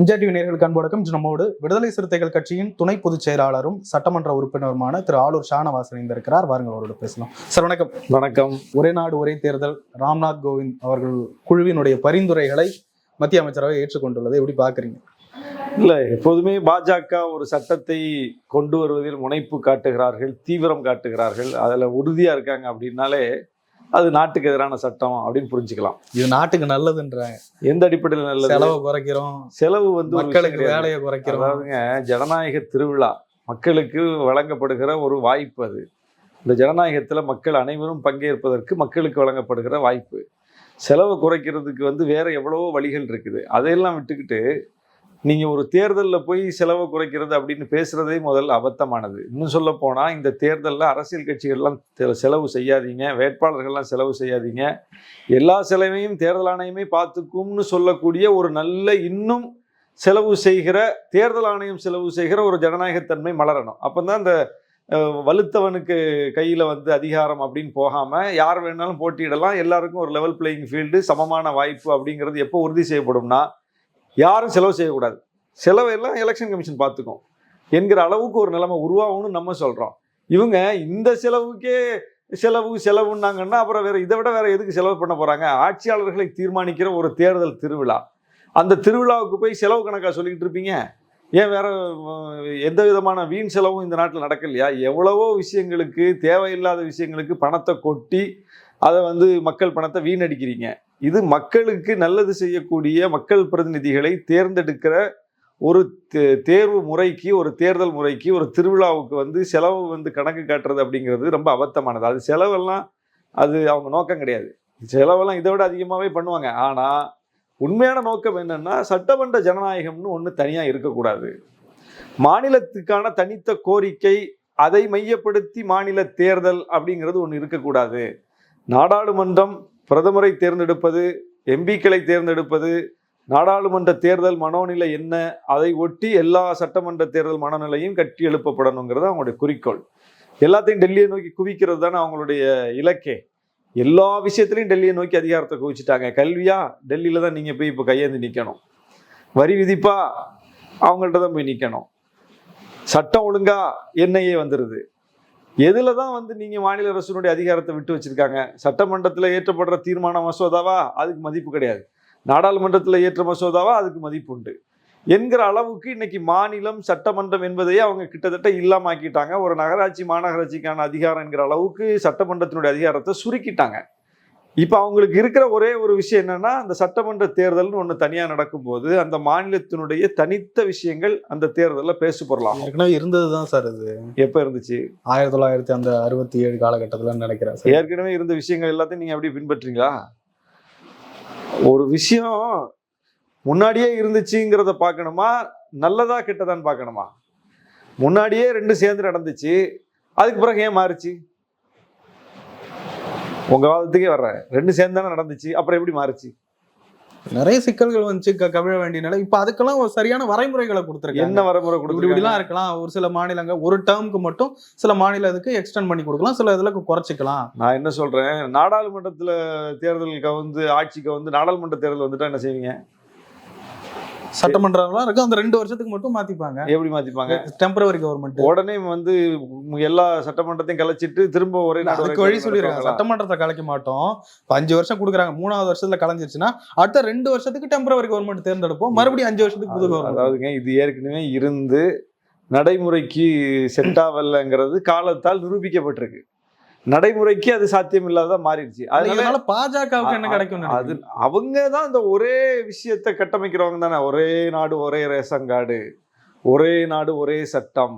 MGR TV நேர்களுக்கு இன்று நம்மோடு விடுதலை சிறுத்தைகள் கட்சியின் துணை பொதுச் செயலாளரும் சட்டமன்ற உறுப்பினருமான திரு ஆலூர் ஷானவாசன் இணைந்திருக்கிறார். வாருங்கள் அவரோட பேசலாம். சார் வணக்கம். வணக்கம். ஒரே நாடு ஒரே தேர்தல். ராம்நாத் கோவிந்த் அவர்கள் குழுவினுடைய பரிந்துரைகளை மத்திய அமைச்சரவை ஏற்றுக்கொண்டுள்ளதை. எப்படி பாக்குறீங்க இல்ல எப்போதுமே பாஜக ஒரு சட்டத்தை கொண்டு வருவதில் முனைப்பு காட்டுகிறார்கள் தீவிரம் காட்டுகிறார்கள். அதுல உறுதியா இருக்காங்க அப்படின்னாலே அது நாட்டுக்கு எதிரான சட்டம் அப்படின்னு புரிஞ்சுக்கலாம். இது நாட்டுக்கு நல்லதுன்றாங்க. எந்த அடிப்படையில் நல்லது? செலவை குறைக்கிறோம். செலவு வந்து மக்களுக்கு. வேலையை குறைக்கிறோம். அதாவதுங்க ஜனநாயக திருவிழா. மக்களுக்கு வழங்கப்படுகிற ஒரு வாய்ப்பு அது. இந்த ஜனநாயகத்துல மக்கள் அனைவரும் பங்கேற்பதற்கு மக்களுக்கு வழங்கப்படுகிற வாய்ப்பு. செலவை குறைக்கிறதுக்கு வந்து வேற எவ்வளவோ வழிகள் இருக்குது. அதையெல்லாம் விட்டுக்கிட்டு நீங்கள் ஒரு தேர்தலில் போய் செலவை குறைக்கிறது அப்படின்னு பேசுறதே முதல்ல அபத்தமானது. இன்னும் சொல்ல போனால் இந்த தேர்தலில் அரசியல் கட்சிகள்லாம் செலவு செய்யாதீங்க வேட்பாளர்கள்லாம் செலவு செய்யாதீங்க. எல்லா செலவையும் தேர்தல் ஆணையமே பார்த்துக்கும்னு சொல்லக்கூடிய ஒரு நல்ல இன்னும் செலவு செய்கிற தேர்தல் ஆணையம் செலவு செய்கிற ஒரு ஜனநாயகத்தன்மை மலரணும். அப்பதான் இந்த அந்த வலுத்தவனுக்கு கையில் வந்து அதிகாரம் அப்படின்னு போகாமல் யார் வேணாலும் போட்டியிடலாம். எல்லாருக்கும் ஒரு லெவல் பிளேயிங் ஃபீல்டு சமமான வாய்ப்பு அப்படிங்கிறது எப்போ உறுதி செய்யப்படும்னா யாரும் செலவு செய்யக்கூடாது. செலவெல்லாம் எலெக்ஷன் கமிஷன் பார்த்துக்கும். என்கிற அளவுக்கு ஒரு நிலைமை உருவாகும்னு நம்ம சொல்கிறோம் இவங்க இந்த செலவுக்கே செலவு செலவுன்னாங்கன்னா அப்புறம் வேற இதை விட வேற எதுக்கு செலவு பண்ண போறாங்க? ஆட்சியாளர்களை தீர்மானிக்கிற ஒரு தேர்தல் திருவிழா. அந்த திருவிழாவுக்கு போய் செலவு கணக்காக சொல்லிக்கிட்டு இருப்பீங்க? ஏன் வேற எந்த விதமான வீண் செலவும் இந்த நாட்டில் நடக்கலையா? எவ்வளவோ விஷயங்களுக்கு தேவையில்லாத விஷயங்களுக்கு பணத்தை கொட்டி அதை வந்து மக்கள் பணத்தை வீணடிக்கிறீங்க. இது மக்களுக்கு நல்லது செய்யக்கூடிய மக்கள் பிரதிநிதிகளை தேர்ந்தெடுக்கிற ஒரு தே- தேர்வு முறைக்கு ஒரு தேர்தல் முறைக்கு ஒரு திருவிழாவுக்கு வந்து செலவு வந்து கணக்கு காட்டுறது அப்படிங்கிறது ரொம்ப அபத்தமானது. அது செலவெல்லாம் அது அவங்க நோக்கம் கிடையாது. செலவெல்லாம் இதை விட அதிகமாகவே பண்ணுவாங்க. ஆனால் உண்மையான நோக்கம் என்னன்னா சட்டமன்ற ஜனநாயகம்னு ஒன்று தனியாக இருக்கக்கூடாது. மாநிலத்துக்கான தனித்த கோரிக்கை அதை மையப்படுத்தி மாநில தேர்தல் அப்படிங்கிறது ஒன்று இருக்கக்கூடாது. நாடாளுமன்றம் பிரதமரை தேர்ந்தெடுப்பது எம்பிக்களை தேர்ந்தெடுப்பது நாடாளுமன்ற தேர்தல் மனோநிலை என்ன அதை ஒட்டி எல்லா சட்டமன்ற தேர்தல் மனநிலையும் கட்டி எழுப்பப்படணுங்கிறது அவங்களுடைய குறிக்கோள். எல்லாத்தையும் டெல்லியை நோக்கி குவிக்கிறது தானே அவங்களுடைய இலக்கே. எல்லா விஷயத்திலையும் டெல்லியை நோக்கி அதிகாரத்தை குவிச்சிட்டாங்க. கல்வியா? டெல்லியில தான் நீங்கள் போய் இப்போ கையேந்து நிற்கணும் வரி விதிப்பா? அவங்கள்ட்ட தான் போய் நிற்கணும் சட்டம் ஒழுங்கா என்ஐஏ வந்துடுது எதில் தான் வந்து நீங்கள் மாநில அரசினுடைய அதிகாரத்தை விட்டு வச்சுருக்காங்க? சட்டமன்றத்தில் ஏற்றப்படுற தீர்மான மசோதாவா? அதுக்கு மதிப்பு கிடையாது. நாடாளுமன்றத்தில் ஏற்ற மசோதாவா? அதுக்கு மதிப்பு உண்டு. என்கிற அளவுக்கு இன்னைக்கு மாநிலம் சட்டமன்றம் என்பதையே அவங்க கிட்டத்தட்ட இல்லாமாக்கிட்டாங்க ஒரு நகராட்சி மாநகராட்சிக்கான அதிகாரம் என்கிற அளவுக்கு சட்டமன்றத்தினுடைய அதிகாரத்தை சுருக்கிட்டாங்க. இப்போ அவங்களுக்கு இருக்கிற ஒரே ஒரு விஷயம் என்னன்னா அந்த சட்டமன்ற தேர்தல்னு ஒன்று தனியாக நடக்கும்போது அந்த மாநிலத்தினுடைய தனித்த விஷயங்கள் அந்த தேர்தலில் பேசு பொருளாகும். ஏற்கனவே இருந்தது தான் சார் இது எப்போ இருந்துச்சு? ஆயிரத்தி தொள்ளாயிரத்தி அந்த அறுபத்தி ஏழு காலகட்டத்துல நினைக்கிறேன் சார். ஏற்கனவே இருந்த விஷயங்கள் எல்லாத்தையும் நீங்க அப்படியே பின்பற்றீங்களா ஒரு விஷயம் முன்னாடியே இருந்துச்சுங்கிறத பார்க்கணுமா? நல்லதா கெட்டதான்னு பார்க்கணுமா? முன்னாடியே ரெண்டு சேர்ந்து நடந்துச்சு அதுக்கு பிறகு ஏன் மாறுச்சு? உங்க வாதத்துக்கே வர்றேன். ரெண்டு சேர்ந்து தானே நடந்துச்சு அப்புறம் எப்படி மாறுச்சு? நிறைய சிக்கல்கள் வந்துச்சு க- கவிழ வேண்டிய நிலை. இப்ப அதுக்கெல்லாம் ஒரு சரியான வரைமுறைகளை கொடுத்துருக்காங்க. என்ன வரமுறை கொடுத்து இப்படிலாம் இருக்கலாம். ஒரு சில மாநிலங்கள் ஒரு டேர்முக்கு மட்டும் சில மாநிலத்துக்கு எக்ஸ்டெண்ட் பண்ணி கொடுக்கலாம் சில இதுல குறைச்சிக்கலாம். நான் என்ன சொல்றேன்? நாடாளுமன்றத்துல தேர்தலுக்கு வந்து ஆட்சிக்கு வந்து நாடாளுமன்ற தேர்தல் வந்துட்டா என்ன செய்வீங்க? சட்டமன்றம்லாம் இருக்கு அந்த ரெண்டு வருஷத்துக்கு மட்டும் மாத்திப்பாங்க. எப்படி மாத்திப்பாங்க? டெம்பரவரி கவர்மெண்ட் உடனே வந்து எல்லா சட்டமன்றத்தையும் கலைச்சிட்டு திரும்ப ஒரே அதுக்கு வழி நடத்துவாங்களா? சட்டமன்றத்தை கலைக்க மாட்டோம். அஞ்சு வருஷம் கொடுக்குறாங்க. மூணாவது வருஷத்துல கலைஞ்சிருச்சுன்னா அடுத்த ரெண்டு வருஷத்துக்கு டெம்பரவரி கவர்மெண்ட் தேர்ந்தெடுப்போம். மறுபடியும் அஞ்சு வருஷத்துக்கு புது கவர்மெண்ட் அதாவதுங்க இது ஏற்கனவே இருந்து நடைமுறைக்கு செட் ஆகலைங்கிறது காலத்தால் நிரூபிக்கப்பட்டிருக்கு. நடைமுறைக்கு அது சாத்தியம் இல்லாததா மாறிடுச்சு அதனால பாஜகவுக்கு என்ன கிடைக்கும் அது அவங்க தான் இந்த ஒரே விஷயத்தை கட்டமைக்கிறவங்க தானே. ஒரே நாடு ஒரே ரேஷன் கார்டு ஒரே நாடு ஒரே சட்டம்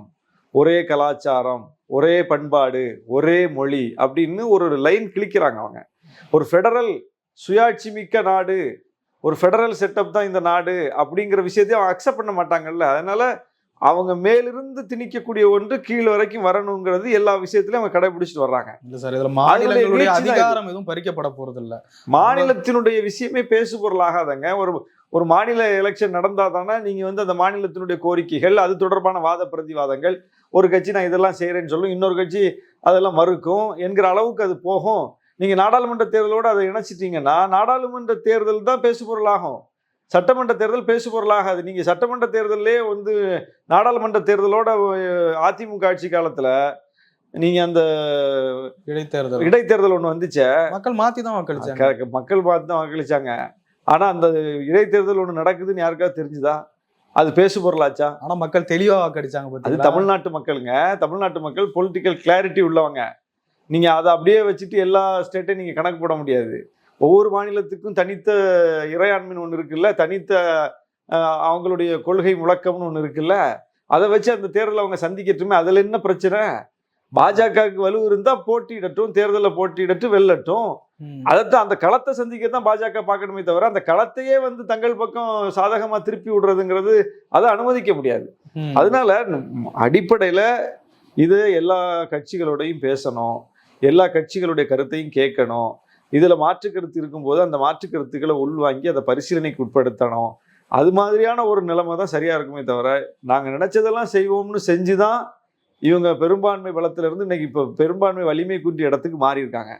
ஒரே கலாச்சாரம் ஒரே பண்பாடு ஒரே மொழி அப்படின்னு ஒரு லைன் கிழிக்கிறாங்க அவங்க. ஒரு ஃபெடரல் சுயாட்சி மிக்க நாடு ஒரு ஃபெடரல் செட்டப் தான் இந்த நாடு அப்படிங்கிற விஷயத்தையும் அவங்க அக்செப்ட் பண்ண மாட்டாங்கல்ல. அதனால அவங்க மேலிருந்து திணிக்கக்கூடிய ஒன்று கீழ் வரைக்கும் வரணுங்கிறது எல்லா விஷயத்திலையும் அவங்க கடைபிடிச்சிட்டு வர்றாங்க. இல்ல சார் இதுல மாநிலங்களுடைய. அதிகாரம் எதுவும் பறிக்கப்பட போறது இல்ல மாநிலத்தினுடைய விஷயமே பேசு பொருளாகாதங்க ஒரு ஒரு மாநில எலெக்ஷன் நடந்தா தானே நீங்க வந்து அந்த மாநிலத்தினுடைய கோரிக்கைகள் அது தொடர்பான வாத பிரதிவாதங்கள் ஒரு கட்சி நான் இதெல்லாம் செய்யறேன்னு சொல்லும் இன்னொரு கட்சி அதெல்லாம் மறுக்கும் என்கிற அளவுக்கு அது போகும். நீங்க நாடாளுமன்ற தேர்தலோட அதை இணைச்சிட்டீங்கன்னா நாடாளுமன்ற தேர்தல் தான் பேசு பொருளாகும் சட்டமன்ற தேர்தல் பேசு பொருளாகாது நீங்க சட்டமன்ற தேர்தலே வந்து நாடாளுமன்ற தேர்தலோட அதிமுக ஆட்சி காலத்துல நீங்க அந்த இடைத்தேர்தல். இடைத்தேர்தல் ஒண்ணு வந்துச்சே. மக்கள் மாத்தி தான் வாக்களிச்சாங்க. மக்கள் பார்த்து தான் வாக்களிச்சாங்க. ஆனா அந்த இடைத்தேர்தல் ஒண்ணு நடக்குதுன்னு யாருக்காவது தெரிஞ்சுதா? அது பேசு பொருளாச்சா ஆனா மக்கள் தெளிவா வாக்களிச்சாங்க அது தமிழ்நாட்டு மக்களுங்க. தமிழ்நாட்டு மக்கள் பொலிட்டிக்கல் கிளாரிட்டி உள்ளவங்க. நீங்க அதை அப்படியே வச்சுட்டு எல்லா ஸ்டேட்டையும் நீங்க கணக்கு போட முடியாது. ஒவ்வொரு மாநிலத்துக்கும் தனித்த இறையாண்மைன்னு ஒன்று இருக்குல்ல தனித்த அவங்களுடைய கொள்கை முழக்கம்னு ஒன்று இருக்குல்ல அதை வச்சு அந்த தேர்தலை அவங்க சந்திக்கட்டுமே அதில் என்ன பிரச்சனை பாஜகவுக்கு வலு இருந்தா போட்டியிடட்டும் தேர்தலில் போட்டியிடட்டும் வெல்லட்டும். அதைத்தான் அந்த களத்தை சந்திக்க தான் பாஜக பார்க்கணுமே தவிர அந்த களத்தையே வந்து தங்கள் பக்கம் சாதகமா திருப்பி விடுறதுங்கிறது அதை அனுமதிக்க முடியாது. அதனால அடிப்படையில இது எல்லா கட்சிகளோடையும் பேசணும் எல்லா கட்சிகளுடைய கருத்தையும் கேட்கணும் இதில் மாற்று கருத்து இருக்கும்போது அந்த மாற்று கருத்துக்களை உள்வாங்கி அதை பரிசீலனைக்கு உட்படுத்தணும். அது மாதிரியான ஒரு நிலைமை தான் சரியாக இருக்குமே தவிர நாங்கள் நினச்சதெல்லாம் செய்வோம்னு செஞ்சு தான் இவங்க பெரும்பான்மை பலத்திலிருந்து இன்றைக்கி இப்போ பெரும்பான்மை வலிமை குன்றிய இடத்துக்கு மாறியிருக்காங்க.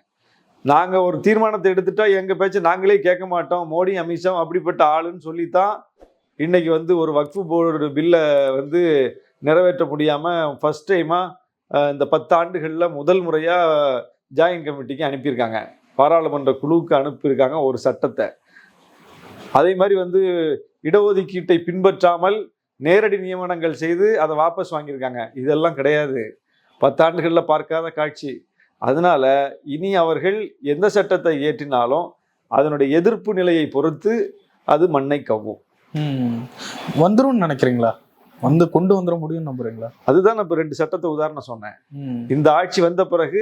நாங்கள் ஒரு தீர்மானத்தை எடுத்துட்டா எங்கள் பேச்சை நாங்களே கேட்க மாட்டோம். மோடி அமித்ஷா அப்படிப்பட்ட ஆளுன்னு சொல்லித்தான் இன்றைக்கி வந்து ஒரு வக்ஃபு போர்டு பில்லை வந்து நிறைவேற்ற முடியாமல் ஃபஸ்ட் டைமாக இந்த பத்து ஆண்டுகளில் முதல் முறையாக ஜாயின்ட் கமிட்டிக்கு அனுப்பியிருக்காங்க. பாராளுமன்ற குழுவுக்கு அனுப்பியிருக்காங்க ஒரு சட்டத்தை. அதே மாதிரி வந்து இடஒதுக்கீட்டை பின்பற்றாமல் நேரடி நியமனங்கள் செய்து அதை வாபஸ் வாங்கியிருக்காங்க. இதெல்லாம் கிடையாது. பத்தாண்டுகள்ல பார்க்காத காட்சி. அதனால இனி அவர்கள் எந்த சட்டத்தை இயற்றினாலும் அதனுடைய எதிர்ப்பு நிலையை பொறுத்து அது மண்ணை கவ்வும். ம். வந்துரும்னு நினைக்கிறீங்களா? வந்து கொண்டு வந்துட முடியும்னு நம்புறீங்களா? அதுதான் நான் இப்போ ரெண்டு சட்டத்தை உதாரணம் சொன்னேன். இந்த ஆட்சி வந்த பிறகு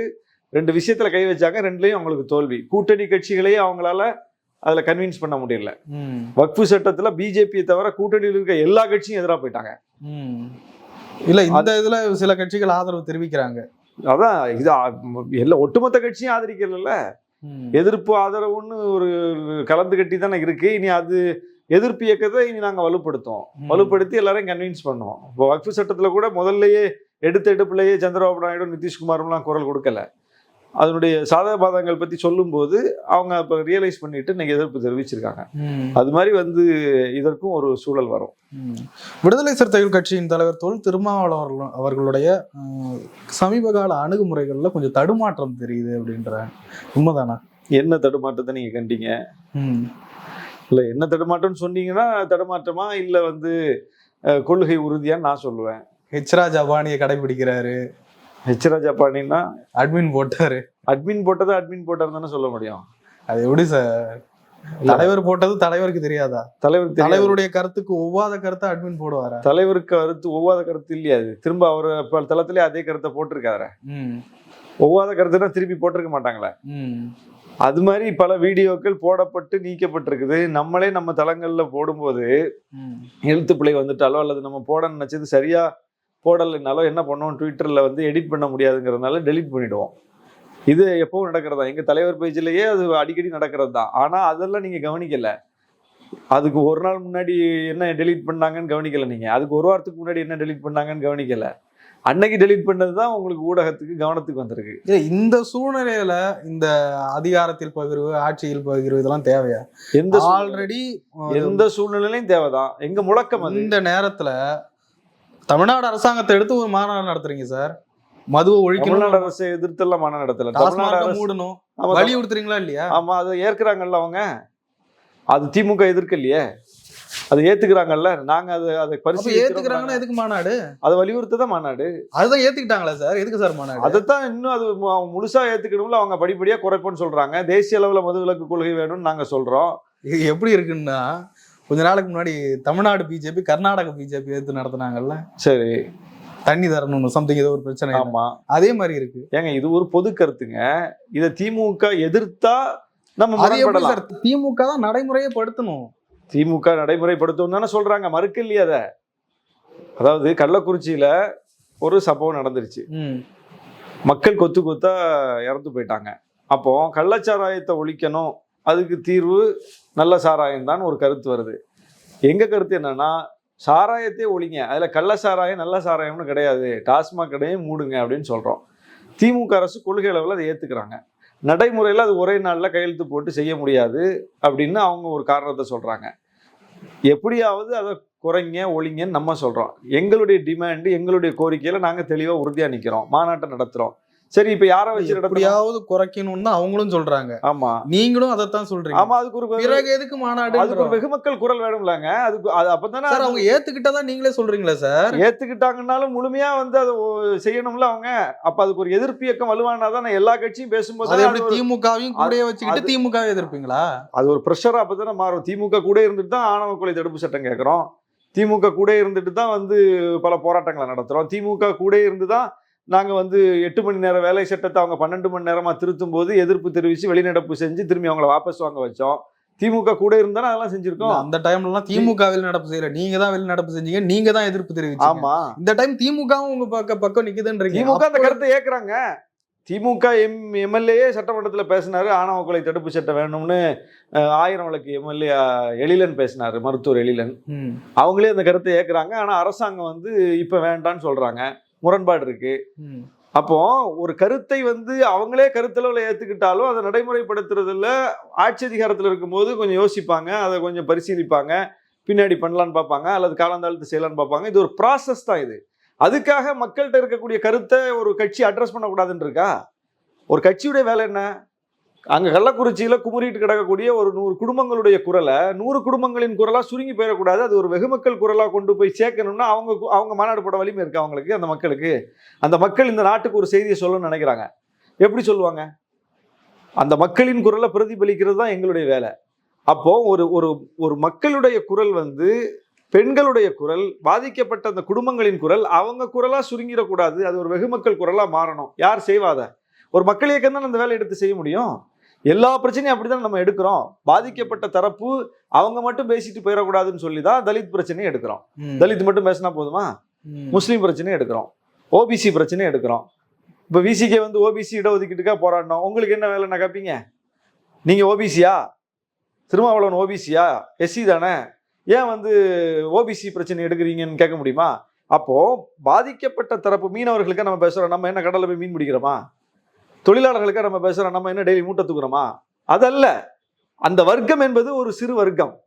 ரெண்டு விஷயத்துல கை வச்சாங்க ரெண்டுலயும் அவங்களுக்கு தோல்வி. கூட்டணி கட்சிகளையே அவங்களால அதுல கன்வின்ஸ் பண்ண முடியல. ம். வக்ஃபு சட்டத்துல பிஜேபியை தவிர கூட்டணியில் இருக்க எல்லா கட்சியும் எதிராக போயிட்டாங்க. ம். இல்ல இந்த இதுல சில கட்சிகள் ஆதரவு தெரிவிக்கிறாங்க. அதான் இது எல்லா ஒட்டுமொத்த கட்சியும் ஆதரிக்கல. எதிர்ப்பு ஆதரவுன்னு ஒரு கலந்து கட்டி தானே இருக்கு. இனி அது எதிர்ப்பு இயக்கத்தை இனி நாங்க வலுப்படுத்துவோம். ம். வலுப்படுத்தி எல்லாரையும் கன்வின்ஸ் பண்ணுவோம். இப்போ வக்ஃபு சட்டத்துல கூட முதல்லயே எடுத்த எடுப்புலயே சந்திரபாபு நாயுடு நிதிஷ்குமார்லாம் குரல் கொடுக்கல. அதனுடைய சாதக பாதங்கள் பத்தி சொல்லும்போது அவங்க இப்போ ரியலைஸ் பண்ணிட்டு இன்னைக்கு எதிர்ப்பு தெரிவிச்சிருக்காங்க. அது மாதிரி வந்து இதற்கும் ஒரு சூழல் வரும். விடுதலை சிறுத்தைகள் கட்சியின் தலைவர் தொல் திருமாவளவர்கள் அவர்களுடைய சமீப கால அணுகுமுறைகள்ல கொஞ்சம் தடுமாற்றம் தெரியுது அப்படின்ற உண்மைதானா என்ன தடுமாற்றத்தை நீங்க கண்டீங்க. இல்ல என்ன தடுமாற்றம்னு சொன்னீங்கன்னா தடுமாற்றமா இல்ல வந்து கொள்கை உறுதியான்னு நான் சொல்லுவேன் ஹெச் ராஜா பாணியை கடைபிடிக்கிறாரு ஹெச் ராஜா பாண்டினா அட்மின் போட்டாரு. அட்மின் போட்டதை அட்மின் போட்டார் தானே சொல்ல முடியும்? அது எப்படி சார்? தலைவர் போட்டது தலைவருக்கு தெரியாதா? தலைவர் தலைவர் தலைவருடைய கருத்துக்கு ஒவ்வாத கருத்தை அட்மின் போடுவாரா? தலைவருக்கு கருத்து ஒவ்வாத கருத்து இல்லையா அது. திரும்ப அவர் தளத்திலே அதே கருத்தை போட்டிருக்காரு. ஒவ்வாத கருத்துனா திருப்பி போட்டிருக்க மாட்டாங்களே. அது மாதிரி பல வீடியோக்கள் போடப்பட்டு நீக்கப்பட்டிருக்குது. நம்மளே நம்ம தளங்கள்ல போடும்போது. எழுத்து பிழை வந்துட்டாலோ அல்லது நம்ம போட நினைச்சது சரியா போடலைனாலோ என்ன பண்ணுவோம்? ட்விட்டர்ல வந்து எடிட் பண்ண முடியாதுங்கிறதுனால டெலீட் பண்ணிடுவோம். இது எப்பவும் நடக்கிறதா? எங்க தலைவர் பேஜ்லயே அது அடிக்கடி நடக்கிறது தான் ஆனா அதெல்லாம் நீங்க கவனிக்கல. அதுக்கு ஒரு நாள் முன்னாடி என்ன டெலீட் பண்ணாங்கன்னு கவனிக்கல நீங்க. அதுக்கு ஒரு வாரத்துக்கு முன்னாடி என்ன டெலீட் பண்ணாங்கன்னு கவனிக்கல. அன்னைக்கு டெலீட் பண்ணது தான் உங்களுக்கு ஊடகத்துக்கு கவனத்துக்கு வந்திருக்கு. இந்த சூழ்நிலையில இந்த அதிகாரத்தில் பகிர்வு ஆட்சியில் பகிர்வு இதெல்லாம் தேவையா? எந்த ஆல்ரெடி எந்த சூழ்நிலையிலும் தேவைதான். எங்க முழக்கம் இந்த நேரத்துல தமிழ்நாடு அரசாங்கத்தை எடுத்து ஒரு மாநாடு நடத்துறீங்க சார்? மதுவை ஒழிக்கணும் தமிழ்நாடு அரசை எதிர்த்தெல்லாம் மன நடத்தல. தமிழ்நாடு டாஸ்மாக அரசு மூடணும். வலியுறுத்துறீங்களா இல்லையா? ஆமா அதை ஏற்கிறாங்கல்ல அவங்க. அது திமுக எதிர்க்கலையே. அதை ஏத்துக்கிறாங்கல்ல. நாங்க அதை அதை பரிசீலிக்கிறோம் ஏத்துக்கிறாங்கன்னா எதுக்கு மாநாடு? அதை வலியுறுத்ததான் மாநாடு? அதுதான் ஏத்துக்கிட்டாங்களா சார்? எதுக்கு சார் மாநாடு? அதைத்தான் இன்னும் அது முழுசா ஏத்துக்கணும்ல. அவங்க படிப்படியா குறைப்போம்னு சொல்றாங்க. தேசிய அளவுல மதுவிலக்கு கொள்கை வேணும்னு நாங்க சொல்றோம். இது எப்படி இருக்குன்னா கொஞ்ச நாளுக்கு முன்னாடி தமிழ்நாடு பிஜேபி கர்நாடக பிஜேபி எடுத்து நடத்துனாங்கல்ல? சரி. தண்ணி தரணும் சம்திங் ஏதோ ஒரு பிரச்சனை இல்ல. ஆமா. அதே மாதிரி இருக்கு. ஏங்க இது ஒரு பொது கருத்துங்க. இதை திமுக எதிர்த்தா நம்ம திமுக தான் நடைமுறையை படுத்தணும். திமுக நடைமுறைப்படுத்தும் தானே சொல்றாங்க. மறுக்கலையே அதை. அதாவது கள்ளக்குறிச்சியில ஒரு சம்பவம் நடந்துருச்சு. மக்கள் கொத்து கொத்தா இறந்து போயிட்டாங்க. அப்போ கள்ளச்சாராயத்தை ஒழிக்கணும். அதுக்கு தீர்வு நல்ல சாராயம் தான் ஒரு கருத்து வருது. எங்கள் கருத்து என்னென்னா சாராயத்தையே ஒழிங்க. அதில் கள்ள சாராயம் நல்ல சாராயம்னு கிடையாது. டாஸ்மாக் கடையும் மூடுங்க அப்படின்னு சொல்கிறோம் திமுக அரசு கொள்கை அளவில் அதை ஏற்றுக்கிறாங்க நடைமுறையில் அது ஒரே நாளில் கையெழுத்து போட்டு செய்ய முடியாது அப்படின்னு அவங்க ஒரு காரணத்தை சொல்கிறாங்க எப்படியாவது அதை குறைங்க ஒழிங்கன்னு நம்ம சொல்கிறோம் எங்களுடைய டிமாண்டு எங்களுடைய கோரிக்கையில் நாங்கள் தெளிவாக உறுதியாக நிற்கிறோம் மாநாட்டை நடத்துகிறோம் சரி இப்ப யாரை வச்சு எப்படியாவது குறைக்கணும்னு அவங்களும் சொல்றாங்க. ஆமா. நீங்களும் அதைத்தான் சொல்றீங்க. ஆமா அதுக்கு ஒரு பிறகு எதுக்கு மாநாடு அதுக்கு ஒரு வெகுமக்கள் குரல் வேணும்லாங்க. அதுக்கு அது அப்பதானே சார் அவங்க ஏத்துக்கிட்டதா நீங்களே சொல்றீங்களா சார்? ஏத்துக்கிட்டாங்கன்னாலும் முழுமையா வந்து அதை செய்யணும்ல அவங்க. அப்ப அதுக்கு ஒரு எதிர்ப்பு இயக்கம் வலுவானாதான் எல்லா கட்சியும் பேசும்போது திமுகவையும் கூடயே வச்சுக்கிட்டு திமுகவை எதிர்ப்பீங்களா? அது ஒரு ப்ரெஷரா அப்பதானே மாறும். திமுக கூட இருந்துட்டு தான் ஆணவ கொலை தடுப்பு சட்டம் கேட்கிறோம். திமுக கூட இருந்துட்டு தான் வந்து பல போராட்டங்களை நடத்துறோம். திமுக கூட இருந்து தான் நாங்க வந்து எட்டு மணி நேர வேலை சட்டத்தை அவங்க பன்னெண்டு மணி நேரமா திருத்தும் போது எதிர்ப்பு தெரிவிச்சு வெளிநடப்பு செஞ்சு திரும்பி அவங்கள வாபஸ் வாங்க வச்சோம். திமுக கூட இருந்தா அதெல்லாம் செஞ்சிருக்கோம். அந்த டைம்ல எல்லாம் திமுக வெளிநடப்பு செய்யல. நீங்க தான் வெளிநடப்பு செஞ்சீங்க நீங்க தான் எதிர்ப்பு தெரிவிச்சீங்க. ஆமா. இந்த டைம் திமுகவும் உங்க பக்க பக்கம் நிக்குதுன்றீங்க திமுக அந்த கருத்தை ஏக்குறாங்க. திமுக எம் எம்எல்ஏ சட்டமன்றத்துல பேசினாரு ஆணவ கொலை தடுப்பு சட்டம் வேணும்னு ஆயிரம் விளக்கு எம்எல்ஏ எழிலன் பேசினாரு மருத்துவர் எழிலன். அவங்களே அந்த கருத்தை ஏக்குறாங்க. ஆனா அரசாங்கம் வந்து இப்ப வேண்டான்னு சொல்றாங்க. முரண்பாடு இருக்கு. அப்போ ஒரு கருத்தை வந்து அவங்களே கருத்தளவில் ஏத்துக்கிட்டாலும் அதை நடைமுறைப்படுத்துறதுல ஆட்சி அதிகாரத்தில் இருக்கும்போது கொஞ்சம் யோசிப்பாங்க அதை கொஞ்சம் பரிசீலிப்பாங்க பின்னாடி பண்ணலான்னு பார்ப்பாங்க அல்லது காலந்தாழ்த்து செய்யலான்னு பார்ப்பாங்க. இது ஒரு ப்ராசஸ் தான் இது. அதுக்காக மக்கள்கிட்ட இருக்கக்கூடிய கருத்தை ஒரு கட்சி அட்ரஸ் பண்ணக்கூடாதுன்னு இருக்கா? ஒரு கட்சியுடைய வேலை என்ன? அங்கே கள்ளக்குறிச்சியில் குமுறிட்டு கிடக்கக்கூடிய ஒரு நூறு குடும்பங்களுடைய குரலை நூறு குடும்பங்களின் குரலாக சுருங்கி போயிடக்கூடாது. அது ஒரு வெகுமக்கள் குரலாக கொண்டு போய் சேர்க்கணும்னா அவங்க கு- அவங்க மாநாடு போட வலிமை இருக்குது அவங்களுக்கு அந்த மக்களுக்கு? அந்த மக்கள் இந்த நாட்டுக்கு ஒரு செய்தியை சொல்லணும்னு நினைக்கிறாங்க. எப்படி சொல்லுவாங்க? அந்த மக்களின் குரலை பிரதிபலிக்கிறது தான் எங்களுடைய வேலை. அப்போ ஒரு ஒரு ஒரு மக்களுடைய குரல் வந்து பெண்களுடைய குரல் பாதிக்கப்பட்ட அந்த குடும்பங்களின் குரல் அவங்க குரலாக சுருங்கிடக்கூடாது. அது ஒரு வெகுமக்கள் குரலாக மாறணும். யார் செய்வாத? ஒரு மக்கள் இயக்கம் தான் அந்த வேலையை எடுத்து செய்ய முடியும்? எல்லா பிரச்சனையும் அப்படிதான் நம்ம எடுக்கிறோம்? பாதிக்கப்பட்ட தரப்பு அவங்க மட்டும் பேசிட்டு போயிடக்கூடாதுன்னு சொல்லி தான் தலித் பிரச்சனையை எடுக்கிறோம். தலித் மட்டும் பேசினா போதுமா. முஸ்லீம் பிரச்சனையும் எடுக்கிறோம். ஓபிசி பிரச்சனையும் எடுக்கிறோம். இப்போ விசிகே வந்து ஓபிசி இடஒதுக்கீட்டுக்காக போராடணும் உங்களுக்கு என்ன வேலைன்னா கேட்பீங்க நீங்க ஓபிசியா திருமாவளவன் ஓபிசியா எஸ்சி தானே? ஏன் வந்து ஓபிசி பிரச்சனை எடுக்கிறீங்கன்னு கேட்க முடியுமா? அப்போ பாதிக்கப்பட்ட தரப்பு மீனவர்களுக்கு நம்ம பேசுறோம். நம்ம என்ன கடல்ல போய் மீன் பிடிக்கிறோமா? தொழிலாளர்களுக்கு நம்ம பேசுகிறோம் நம்ம என்ன டெய்லி மூட்டை தூக்குறோமா? அதல்ல அந்த வர்க்கம் என்பது ஒரு சிறு வர்க்கம்.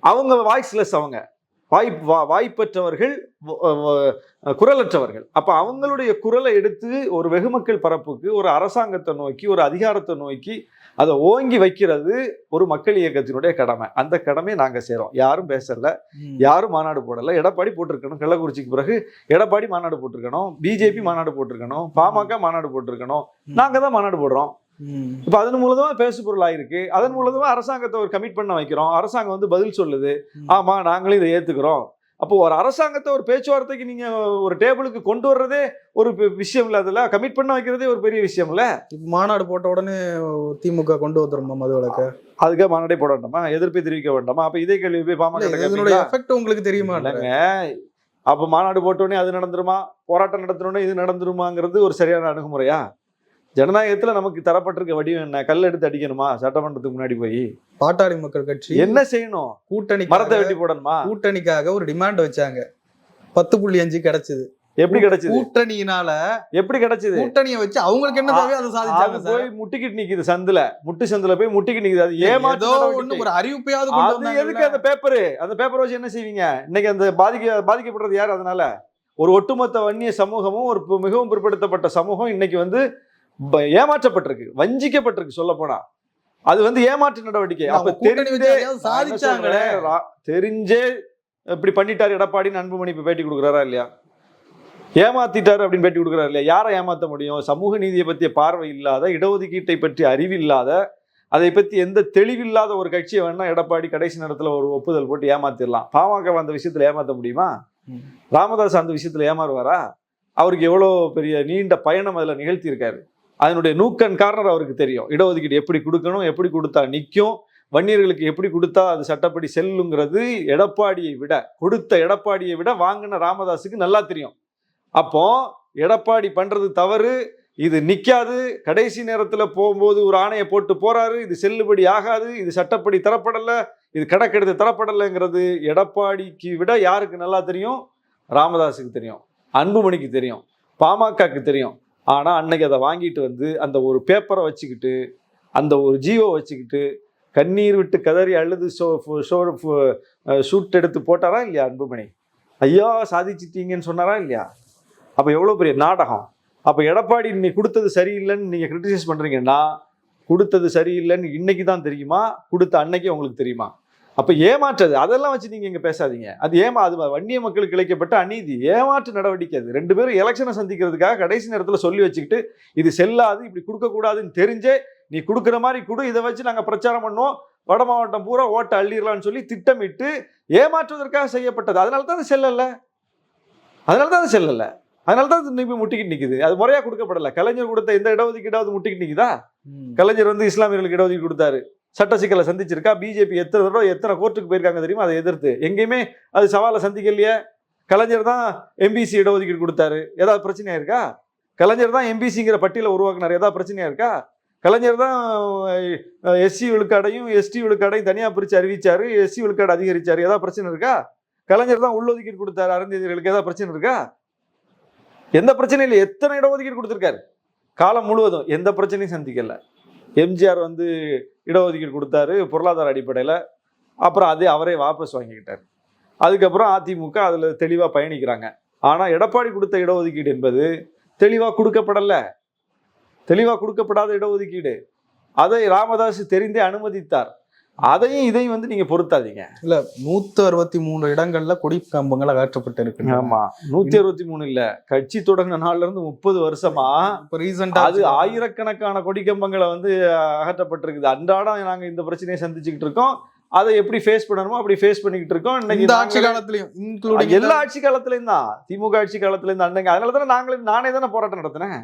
அவங்க வாய்ஸ்லெஸ் அவங்க. வாய் வா- வாய்ப்பற்றவர்கள் குரலற்றவர்கள். அப்போ அவங்களுடைய குரலை எடுத்து ஒரு வெகுமக்கள் பரப்புக்கு ஒரு அரசாங்கத்தை நோக்கி ஒரு அதிகாரத்தை நோக்கி அதை ஓங்கி வைக்கிறது ஒரு மக்கள் இயக்கத்தினுடைய கடமை. அந்த கடமையை நாங்க செய்றோம். யாரும் பேசல. யாரும் மாநாடு போடல. எடப்பாடி போட்டிருக்கணும். கள்ளக்குறிச்சிக்கு பிறகு எடப்பாடி மாநாடு போட்டிருக்கணும். பிஜேபி மாநாடு போட்டிருக்கணும். பாமக மாநாடு போட்டிருக்கணும். நாங்க தான் மாநாடு போடுறோம். இப்ப அதன் மூலமா பேசு பொருள் ஆயிருக்கு அதன் மூலமா அரசாங்கத்தை ஒரு கமிட் பண்ண வைக்கிறோம். அரசாங்கம் வந்து பதில் சொல்லுது. ஆமா நாங்களும் இதை ஏத்துக்கிறோம். அப்போ ஒரு அரசாங்கத்தை ஒரு பேச்சுவார்த்தைக்கு நீங்க ஒரு டேபிளுக்கு கொண்டு வர்றதே ஒரு விஷயம் இல்ல. அதுல கமிட் பண்ண வைக்கிறதே ஒரு பெரிய விஷயம் இல்ல? மாநாடு போட்ட உடனே திமுக கொண்டு வந்துருமா மது விளக்க அதுக்காக மாநாடே போட வேண்டாமா? எதிர்ப்பை தெரிவிக்க வேண்டாமா? அப்ப இதே கேள்வி போய் பாமக? எஃபெக்ட் உங்களுக்கு தெரியுமா இல்லைங்க. அப்ப மாநாடு போட்டோடனே அது நடந்துருமா? போராட்டம் நடத்தினோடனே இது நடந்துருமாங்கிறது ஒரு சரியான அணுகுமுறையா? ஜனநாயகத்துல நமக்கு தரப்பட்டிருக்க வடிவம் என்ன? கல் எடுத்து அடிக்கணுமா? சட்டமன்றத்துக்கு முன்னாடி போய்? பாட்டாளி மக்கள் கட்சி என்ன செய்யணும்? கூட்டணி மரத்தை வெட்டி போடணுமா? கூட்டணிக்காக ஒரு டிமாண்ட் வச்சாங்க. பத்து புள்ளி அஞ்சு கிடைச்சது. எப்படி கிடைச்சது? கூட்டணியினால எப்படி கிடைச்சது? கூட்டணியை வச்சு அவங்களுக்கு என்ன தேவையோ அதை சாதிச்சாங்க போய் முட்டிக்கிட்டு நிக்குது சந்துல. முட்டு சந்துல போய் முட்டிக்கிட்டு நிக்குது. அது ஏமாற்று ஒண்ணு. ஒரு அறிவிப்பையாவது அது எதுக்கு. அந்த பேப்பரு அந்த பேப்பர் வச்சு என்ன செய்வீங்க? இன்னைக்கு அந்த பாதிக்க பாதிக்கப்படுறது யார் அதனால? ஒரு ஒட்டுமொத்த வன்னிய சமூகமும் ஒரு மிகவும் பிற்படுத்தப்பட்ட சமூகம் இன்னைக்கு வந்து ஏமாற்றப்பட்டிருக்கு வஞ்சிக்கப்பட்டிருக்கு சொல்ல போனா அது வந்து ஏமாற்று நடவடிக்கை. அப்ப தெரிஞ்சே சாதிச்சாங்களே. தெரிஞ்சே இப்படி பண்ணிட்டாரு எடப்பாடின்னு அன்புமணி இப்ப பேட்டி கொடுக்குறாரா இல்லையா? ஏமாத்திட்டாரு அப்படின்னு பேட்டி கொடுக்குறாரு இல்லையா? யாரை ஏமாத்த முடியும்? சமூக நீதியை பற்றிய பார்வை இல்லாத இடஒதுக்கீட்டை பற்றி அறிவில்லாத அதை பத்தி எந்த தெளிவில்லாத ஒரு கட்சியை வேணா எடப்பாடி கடைசி நேரத்துல ஒரு ஒப்புதல் போட்டு ஏமாத்திடலாம். பாமக அந்த விஷயத்துல ஏமாத்த முடியுமா. ராமதாஸ் அந்த விஷயத்துல ஏமாறுவாரா? அவருக்கு எவ்வளோ பெரிய நீண்ட பயணம் அதில் நிகழ்த்தியிருக்காரு. அதனுடைய நூக்கன் கார்னர் அவருக்கு தெரியும். இடஒதுக்கீடு எப்படி கொடுக்கணும் எப்படி கொடுத்தா நிற்கும் வன்னியர்களுக்கு எப்படி கொடுத்தா அது சட்டப்படி செல்லுங்கிறது எடப்பாடியை விட கொடுத்த எடப்பாடியை விட வாங்கின ராமதாஸுக்கு நல்லா தெரியும். அப்போ எடப்பாடி பண்றது தவறு இது நிற்காது கடைசி நேரத்தில் போகும்போது ஒரு ஆணையை போட்டு போறாரு இது செல்லுபடி ஆகாது இது சட்டப்படி தரப்படலை இது கணக்கெடுத்து தரப்படலைங்கிறது எடப்பாடிக்கு விட யாருக்கு நல்லா தெரியும்? ராமதாஸுக்கு தெரியும். அன்புமணிக்கு தெரியும். பாமகக்கு தெரியும். ஆனால் அன்னைக்கு அதை வாங்கிட்டு வந்து அந்த ஒரு பேப்பரை வச்சுக்கிட்டு அந்த ஒரு ஜியோ வச்சுக்கிட்டு கண்ணீர் விட்டு கதறி அழுது ஷோ ஷோ ஷூட் எடுத்து போட்டாரா இல்லையா அன்புமணி? ஐயா சாதிச்சிட்டீங்கன்னு சொன்னாரா இல்லையா? அப்போ எவ்வளோ பெரிய நாடகம். அப்போ எடப்பாடி நீ கொடுத்தது சரியில்லைன்னு நீங்கள் கிரிட்டிசைஸ் பண்ணுறீங்கன்னா கொடுத்தது சரியில்லைன்னு இன்னைக்கு தான் தெரியுமா? கொடுத்த அன்னைக்கு உங்களுக்கு தெரியுமா? அப்போ ஏமாற்றது அதெல்லாம் வச்சு நீங்கள் இங்கே பேசாதீங்க. அது ஏமா அது வன்னிய மக்களுக்கு இழைக்கப்பட்ட அநீதி. ஏமாற்று நடவடிக்கை அது. ரெண்டு பேரும் எலெக்ஷனை சந்திக்கிறதுக்காக கடைசி நேரத்தில் சொல்லி வச்சுக்கிட்டு இது செல்லாது இப்படி கொடுக்கக்கூடாதுன்னு தெரிஞ்சே நீ கொடுக்குற மாதிரி கொடு இதை வச்சு நாங்கள் பிரச்சாரம் பண்ணோம் வட மாவட்டம் பூரா ஓட்டை அள்ளிடலாம்னு சொல்லி திட்டமிட்டு ஏமாற்றுவதற்காக செய்யப்பட்டது. அதனால தான் அது செல்லல. அதனால தான் அது செல்லல. அதனால தான் இப்போ முட்டிக்கிட்டு நிற்குது அது முறையாக கொடுக்கப்படல. கலைஞர் கொடுத்த எந்த இடஒதுக்கீடாவது முட்டிக்கிட்டு நிற்குதா. கலைஞர் வந்து இஸ்லாமியர்களுக்கு இடஒதுக்கீடு கொடுத்தாரு. சட்ட சிக்கலை சந்திச்சிருக்கா பிஜேபி எத்தனை தடவை எத்தனை கோர்ட்டுக்கு போயிருக்காங்க தெரியுமா? அதை எதிர்த்து. எங்கேயுமே அது சவாலை சந்திக்கலையே. கலைஞர் தான் எம்பிசி இடஒதுக்கீடு கொடுத்தாரு. ஏதாவது பிரச்சனையா இருக்கா? கலைஞர் தான் எம்பிசிங்கிற பட்டியலை உருவாக்குனார். ஏதாவது பிரச்சனையா இருக்கா? கலைஞர் தான் எஸ்சி விழுக்காடையும் எஸ்டி விழுக்காடையும் தனியாக பிரித்து அறிவிச்சாரு. எஸ்சி விழுக்காடு அதிகரிச்சாரு. ஏதாவது பிரச்சனை இருக்கா? கலைஞர் தான் உள்ளொதுக்கீடு கொடுத்தாரு. அருந்ததியர்களுக்கு ஏதாவது பிரச்சனை இருக்கா? எந்த பிரச்சனையும் இல்லை. எத்தனை இடஒதுக்கீடு கொடுத்துருக்காரு? காலம் முழுவதும். எந்த பிரச்சனையும் சந்திக்கலை. எம்ஜிஆர் வந்து இடஒதுக்கீடு கொடுத்தாரு பொருளாதார அடிப்படையில். அப்புறம் அதே அவரே வாபஸ் வாங்கிக்கிட்டார். அதுக்கப்புறம் அதிமுக அதில் தெளிவாக பயணிக்கிறாங்க. ஆனால் எடப்பாடி கொடுத்த இடஒதுக்கீடு என்பது தெளிவாக கொடுக்கப்படலை. தெளிவாக கொடுக்கப்படாத இடஒதுக்கீடு. அதை ராமதாஸ் தெரிந்தே அனுமதித்தார். அதையும் இதையும் வந்து நீங்க பொருத்தாதீங்க. இல்ல நூத்து அறுபத்தி மூணு இடங்கள்ல கொடி கம்பங்கள் அகற்றப்பட்டு இருக்கு. ஆமா. நூத்தி அறுபத்தி மூணு இல்ல. கட்சி தொடங்கின நாள்ல இருந்து முப்பது வருஷமா இப்ப ரீசெண்டா அது ஆயிரக்கணக்கான கொடிக்கம்பங்களை வந்து அகற்றப்பட்டிருக்குது. அன்றாடம் நாங்க இந்த பிரச்சனையை சந்திச்சுக்கிட்டு இருக்கோம். அதை எப்படி ஃபேஸ் பண்ணணுமோ அப்படி ஃபேஸ் பண்ணிக்கிட்டு இருக்கோம். இன்னைக்கு ஆட்சி காலத்திலயும் இன்க்ளூடிங் எல்லா ஆட்சி காலத்துலயும் தான். திமுக ஆட்சி காலத்துல இருந்து அன்னைக்கு அதனால தானே நாங்களே நானே தானே போராட்டம் நடத்தினேன்.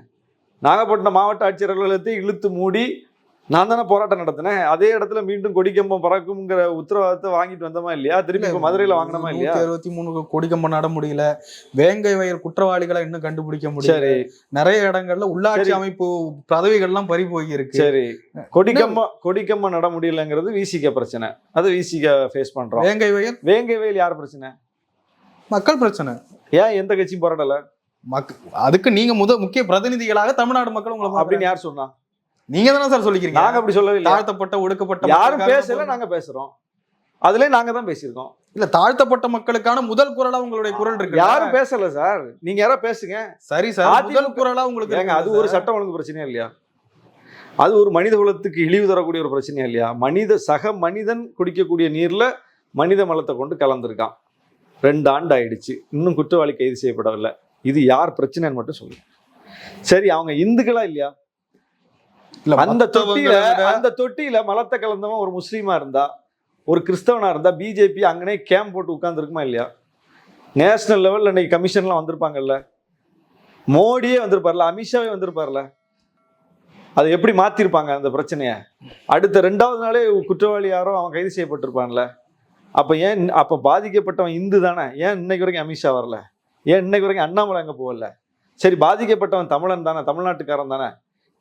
நாகப்பட்டினம் மாவட்ட ஆட்சியர் அலுவலகத்தை இழுத்து மூடி நான் தானே போராட்டம் நடத்தினேன். அதே இடத்துல மீண்டும் கொடிக்கம்பம் பறக்குங்கிற உத்தரவாதத்தை வாங்கிட்டு வந்தோமா இல்லையா? திருப்பி இப்ப மதுரையில வாங்கினோமா இல்லையா? அறுபத்தி மூணு கொடி கம்பம் நட முடியல. வேங்கை வயல் குற்றவாளிகளை இன்னும் கண்டுபிடிக்க முடியல. சரி. நிறைய இடங்கள்ல உள்ளாட்சி. அமைப்பு பதவிகள்லாம் பறி போய் இருக்கு சரி கொடிக்கம்பம் கொடிக்கம்பம் நட முடியலங்கிறது விசிக பிரச்சனை. அது விசிக ஃபேஸ் பண்றோம். வேங்கை வயல்? வேங்கை வயல் யார் பிரச்சனை? மக்கள் பிரச்சனை. ஏன் எந்த கட்சியும் போராடல? மக் அதுக்கு நீங்க முத முக்கிய பிரதிநிதிகளாக தமிழ்நாடு மக்கள் உங்களை அப்படின்னு யார் சொன்னா? நீங்க தானே சார் சொல்லிக்கிறீங்க? நாங்க அப்படி சொல்லவே இல்லை தாழ்த்தப்பட்ட ஒடுக்கப்பட்ட யாரும் பேசல நாங்க பேசுறோம். அதுல நாங்க தான் பேசியிருக்கோம். இல்ல தாழ்த்தப்பட்ட மக்களுக்கான முதல் குரலா உங்களுடைய குரல் இருக்கு யாரும் பேசல சார். நீங்க யாரோ பேசுங்க. சரி சார் முதல் குரலா உங்களுக்கு அது ஒரு சட்டம் ஒழுங்கு பிரச்சனையா இல்லையா? அது ஒரு மனித குலத்துக்கு இழிவு தரக்கூடிய ஒரு பிரச்சனையா இல்லையா? மனித சக மனிதன் குடிக்கக்கூடிய நீர்ல மனித மலத்தை கொண்டு கலந்துருக்கான். ரெண்டு ஆண்டு ஆயிடுச்சு. இன்னும் குற்றவாளி கைது செய்யப்படவில்லை. இது யார் பிரச்சனைன்னு மட்டும் சொல்லுங்க. சரி அவங்க இந்துக்களா இல்லையா? இல்ல, அந்த தொட்டியில அந்த தொட்டியில மலத்தை கலந்தவன் ஒரு முஸ்லீமா இருந்தா ஒரு கிறிஸ்தவனா இருந்தா பிஜேபி அங்கனே கேம்ப் போட்டு உட்கார்ந்துருக்குமா இல்லையா? நேஷனல் லெவல்ல இன்னைக்கு கமிஷன்லாம் வந்திருப்பாங்கல்ல. மோடியே வந்திருப்பார்ல அமித்ஷாவே வந்திருப்பார்ல. அதை எப்படி மாத்திருப்பாங்க அந்த பிரச்சனைய? அடுத்த ரெண்டாவது நாளே குற்றவாளி யாரோ அவன் கைது செய்யப்பட்டிருப்பான்ல. அப்ப ஏன் அப்ப பாதிக்கப்பட்டவன் இந்து தானே? ஏன் இன்னைக்கு வரைக்கும் அமித்ஷா வரல? ஏன் இன்னைக்கு வரைக்கும் அண்ணாமலை அங்க போகல? சரி பாதிக்கப்பட்டவன் தமிழன் தானே தமிழ்நாட்டுக்காரன் தானே?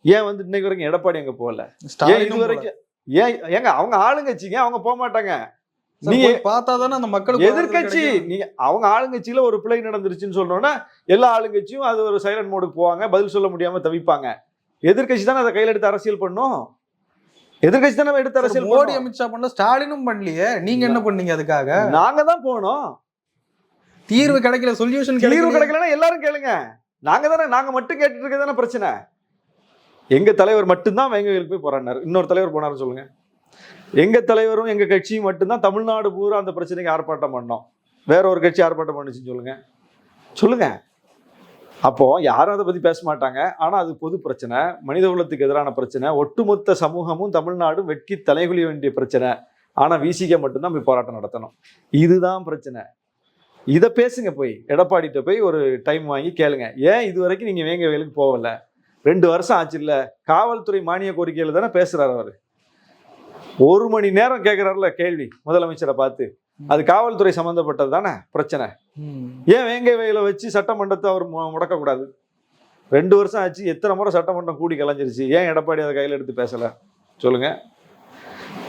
ஏன் வந்து இன்னைக்கு வரைக்கும் எடப்பாடி அங்க போகல? ஏன் இது வரைக்கும் ஏன் ஏங்க அவங்க ஆளுங்கட்சிங்க அவங்க போக மாட்டாங்க. நீங்க- பார்த்தாதானே அந்த எதிர்க்கட்சி கிடைக்கும். நீங்க அவங்க ஆளுங்கட்சியில ஒரு பிழை நடந்துருச்சுன்னு சொன்னோன்னா எல்லா ஆளுங்கட்சியும் அது ஒரு சைலண்ட் மோடுக்கு போவாங்க பதில் சொல்ல முடியாம தவிப்பாங்க. எதிர்க்கட்சி தானே அதை கையில எடுத்து அரசியல் பண்ணும்? எதிர்க்கட்சி தானே எடுத்து அரசியல் மோடி. அமித்ஷா பண்ணல ஸ்டாலினும் பண்ணலையே. நீங்க என்ன பண்ணீங்க அதுக்காக? நாங்க தான் போனோம். தீர்வு கிடைக்கல சொல்யூஷன் தீர்வு கிடைக்கல கிடைக்கலன்னா எல்லாரும் கேளுங்க. நாங்க தானே நாங்க மட்டும் கேட்டுட்டு இருக்க தானே பிரச்சனை. எங்க தலைவர் மட்டும்தான் வேங்கைகளுக்கு போய் போராடினார். இன்னொரு தலைவர் போனாரு சொல்லுங்க. எங்க தலைவரும் எங்க கட்சியும் மட்டும்தான் தமிழ்நாடு பூரா அந்த பிரச்சனைக்கு ஆர்ப்பாட்டம் பண்ணோம். வேற ஒரு கட்சி ஆர்ப்பாட்டம் பண்ணுச்சுன்னு சொல்லுங்க. சொல்லுங்க. அப்போ யாரும் அதை பத்தி பேச மாட்டாங்க. ஆனா அது பொது பிரச்சனை. மனித குலத்துக்கு எதிரான பிரச்சனை. ஒட்டுமொத்த சமூகமும் தமிழ்நாடும் வெட்கி தலைகுலிய வேண்டிய பிரச்சனை. ஆனா விசிக மட்டும்தான் போய் போராட்டம் நடத்தணும். இதுதான் பிரச்சனை. இதை பேசுங்க போய். எடப்பாடிட்ட போய் ஒரு டைம் வாங்கி கேளுங்க. ஏன் இது வரைக்கும் நீங்க வேங்க வேலுக்கு போகலை? ரெண்டு வருஷம் ஆச்சு இல்ல காவல்துறை மானிய கோரிக்கையில தானே பேசுறாரு அவரு. ஒரு மணி நேரம் கேட்கிறாருல கேள்வி முதலமைச்சரை பார்த்து. அது காவல்துறை சம்பந்தப்பட்டது தானே பிரச்சனை. ஏன் வேங்கை வயலை வச்சு சட்டமன்றத்தை அவர் முடக்கக்கூடாது? ரெண்டு வருஷம் ஆச்சு எத்தனை முறை சட்டமன்றம் கூடி கலைஞ்சிருச்சு. ஏன் எடப்பாடி அதை கையில் எடுத்து பேசல? சொல்லுங்க.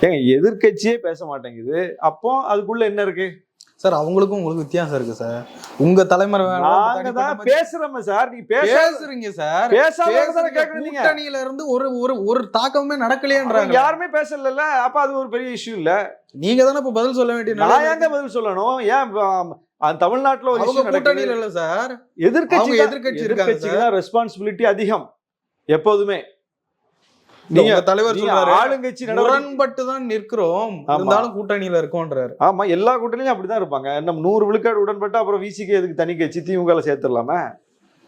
ஏங்க எதிர்க்கட்சியே பேச மாட்டேங்குது. அப்போ அதுக்குள்ள என்ன இருக்கு? சார் அவங்களுக்கும் உங்களுக்கு வித்தியாசம் இருக்கு சார். உங்க தலைமுறை வேணாம், நாங்க தான் பேசுறோமே சார். நீ பேச பேசுறீங்க சார். பேசாத பேசுறீங்க. கேக்குறீங்க கூட்டணியில இருந்து ஒரு ஒரு ஒரு தாக்கமே நடக்கலையேன்றாங்க. யாருமே பேசல அப்ப அது ஒரு பெரிய இஷ்யூ இல்ல. நீங்க தானே இப்ப பதில் சொல்ல வேண்டிய நான் ஏங்க பதில் சொல்லணும்? ஏன் அந்த தமிழ்நாட்டுல ஒரு இஷ்யூ கூட்டணியில இல்ல சார். எதிர்க்கட்சி எதிர்க்கட்சி இருக்காங்க ரெஸ்பான்சிபிலிட்டி அதிகம் எப்போதுமே. நீங்க தலைவர் சொல்றாரு. ஆளுங்கட்சி முரண்பட்டு தான் நிற்கிறோம். இருந்தாலும் கூட்டணியில இருக்கோன்றாரு. ஆமா எல்லா கூட்டணியும் அப்படிதான் இருப்பாங்க. நம்ம நூறு விழுக்காடு உடன்பட்டு அப்புறம் விசிக்கு எதுக்கு தனி கட்சி? திமுக சேர்த்துடலாமே?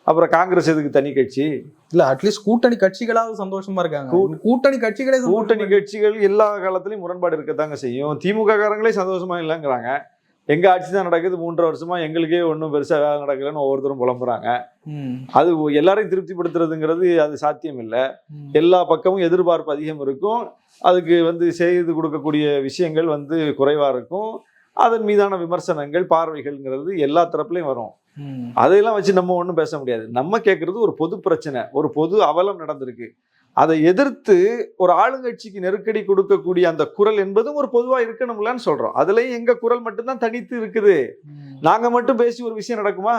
அப்புறம் காங்கிரஸ் எதுக்கு தனி கட்சி? இல்ல அட்லீஸ்ட் கூட்டணி கட்சிகளாவது சந்தோஷமா இருக்காங்க. கூட்டணி கட்சிகளே கூட்டணி கட்சிகள் எல்லா காலத்திலயும் முரண்பாடு இருக்கத்தாங்க செய்யும். திமுக காரங்களே சந்தோஷமா இல்லைங்கிறாங்க. எங்க ஆட்சி தான் நடக்குது. மூன்றரை வருஷமா எங்களுக்கே ஒன்றும் பெருசா வேலை நடக்கலன்னு ஒவ்வொருத்தரும் புலம்புறாங்க. அது எல்லாரையும் திருப்திப்படுத்துறதுங்கிறது அது சாத்தியம் இல்லை. எல்லா பக்கமும் எதிர்பார்ப்பு அதிகம் இருக்கும். அதுக்கு வந்து செய்து கொடுக்கக்கூடிய விஷயங்கள் வந்து குறைவா இருக்கும். அதன் மீதான விமர்சனங்கள் பார்வைகள்ங்கிறது எல்லா தரப்புலையும் வரும். அதையெல்லாம் வச்சு நம்ம ஒன்றும் பேச முடியாது. நம்ம கேட்கறது ஒரு பொது பிரச்சனை ஒரு பொது அவலம் நடந்திருக்கு. அதை எதிர்த்து ஒரு ஆளுங்கட்சிக்கு நெருக்கடி கொடுக்கக்கூடிய அந்த குரல் என்பதும் ஒரு பொதுவா இருக்கணும்லன்னு சொல்றோம். அதுலயும் எங்க குரல் மட்டும்தான் தனித்து இருக்குது. நாங்க மட்டும் பேசி ஒரு விஷயம் நடக்குமா.